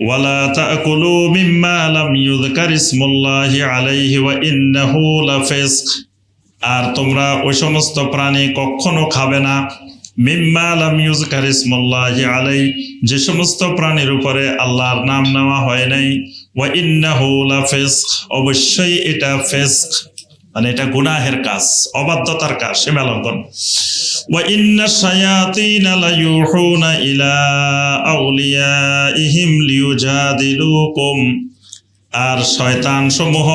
ওয়ালা তাকুলু মিম্মা লাম ইউযকার ইসমুল্লাহি আলাইহি ওয়া ইন্নাহু লাফিসক। আর তোমরা ওই সমস্ত প্রাণী কখনো খাবে না। মিম্মা লাম ইউযকার ইসমুল্লাহি আলাই। যে সমস্ত প্রাণীর উপরে আল্লাহর নাম নেওয়া হয় নাই। ওয়া ইন্নাহু লাফিসক। অবশ্যই এটা ফিসক। মানে এটা গুনাহের কাজ, অবাধ্যতার কাজ সীমালঙ্ঘন আর শয়তান সমূহ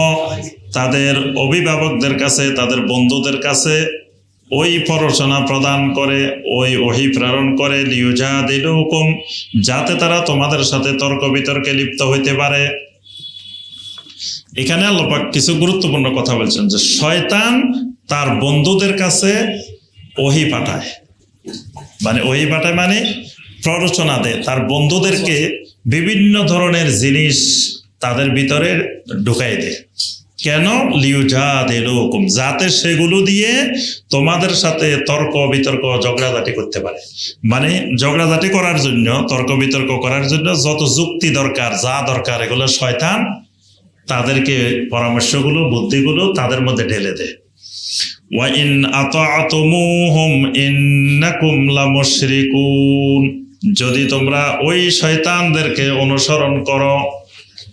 তাদের অভিভাবকদের কাছে, তাদের বন্ধুদের কাছে ওই পড়াশোনা প্রদান করে, ওই ওহি প্রেরণ করে লিউজা দিল যাতে তারা তোমাদের সাথে তর্ক বিতর্কে লিপ্ত হইতে পারে। এখানে আল্লাপাক কিছু গুরুত্বপূর্ণ কথা বলছেন যে শয়তান তার বন্ধুদের কাছে ওহি পাঠায়। মানে ওহি পাঠায় মানে প্ররোচনা দেয়। তার বন্ধুদেরকে বিভিন্ন ধরনের জিনিস তাদের ভিতরে ঢুকাই দেয়। কেন? লিউজা দিলুকুম যাতে সেগুলো দিয়ে তোমাদের সাথে তর্ক বিতর্ক, ঝগড়াঝাটি করতে পারে। মানে ঝগড়াঝাটি করার জন্য, তর্ক বিতর্ক করার জন্য যত যুক্তি দরকার, যা দরকার, এগুলো শয়তান তাদেরকে পরামর্শগুলো, বুদ্ধিগুলো তাদের মধ্যে ঢেলে দেয়। যদি তোমরা ওই শয়তানদেরকে অনুসরণ করো,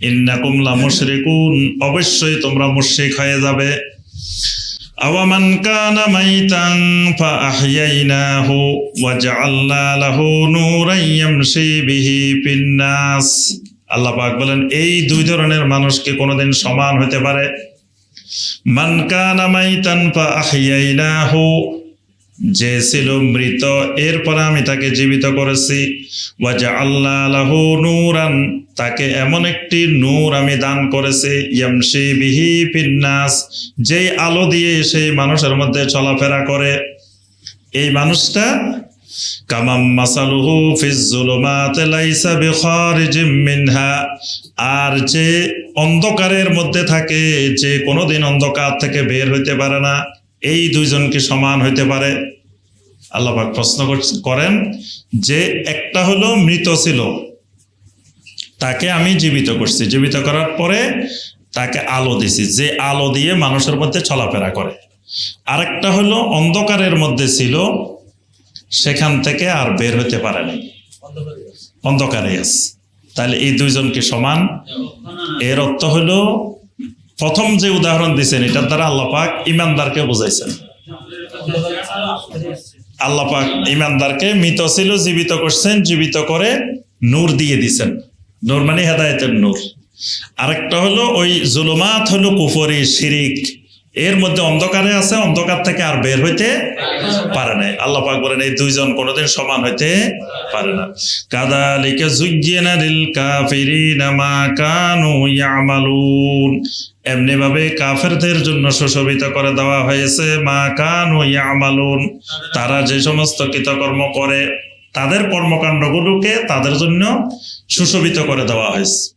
ইন্নাকুম লামুশরিকুন, অবশ্যই তোমরা মুশরিক হয়ে যাবে। আওয়ামান কানা আল্লাহ পাক বলেন, এই দুই ধরনের মানুষকে কোনোদিন সমান হতে পারে? যে ছিল মৃত, এরপরে আমি তাকে জীবিত করেছি আল্লাহ লাহু নূরান তাকে এমন একটি নূর আমি দান করেছি ফিন্নাস যেই আলো দিয়ে সেই মানুষের মধ্যে চলাফেরা করে এই মানুষটা কামাম মাসালুহু ফিজ জুলুমাত লাইসা বিখারিজিম মিনহা। আর যে অন্ধকারের মধ্যে থাকে, যে কোনোদিন অন্ধকার থেকে বের হইতে পারে না, এই দুইজনকে সমান হইতে পারে? আল্লাপাক প্রশ্ন করেন যে একটা হলো মৃত ছিল, তাকে আমি জীবিত করছি। জীবিত করার পরে তাকে আলো দিছি, যে আলো দিয়ে মানুষের মধ্যে চলাফেরা করে। আরেকটা হলো অন্ধকারের মধ্যে ছিল সেখান থেকে আর বের হতে পারে নাই। অন্ধকারে আছে। তাহলে এই দুইজনকে সমান? এর অর্থ হলো প্রথম যে উদাহরণ দিয়েছেন এটার দ্বারা আল্লাপাক ইমানদারকে বুঝাইছেন। আল্লাপাক ইমানদারকে মৃত ছিল, জীবিত করছেন, জীবিত করে নূর দিয়ে দিছেন। নূর মানে হেদায়েতের নূর। আরেকটা হলো ওই জুলুমাত হলো কুফরি, শিরিক। এর মধ্যে অন্ধকারে আছে, অন্ধকার থেকে আর বের হইতে পারে না আল্লাহ পাক বলেন, এই দুইজন কোনোদিন সমান হইতে পারে না। কাদালিকা যুজ্জিনা লিল কাফিরিনা মা ইয়ামালুন। এমনি ভাবে কাফেরদের জন্য সুশোভিত করে দেওয়া হয়েছে মা কানু ইয়ামালুন। তারা যে সমস্ত কৃতকর্ম করে, তাদের কর্মকাণ্ডগুলোকে তাদের জন্য সুশোভিত করে দেওয়া হয়েছে।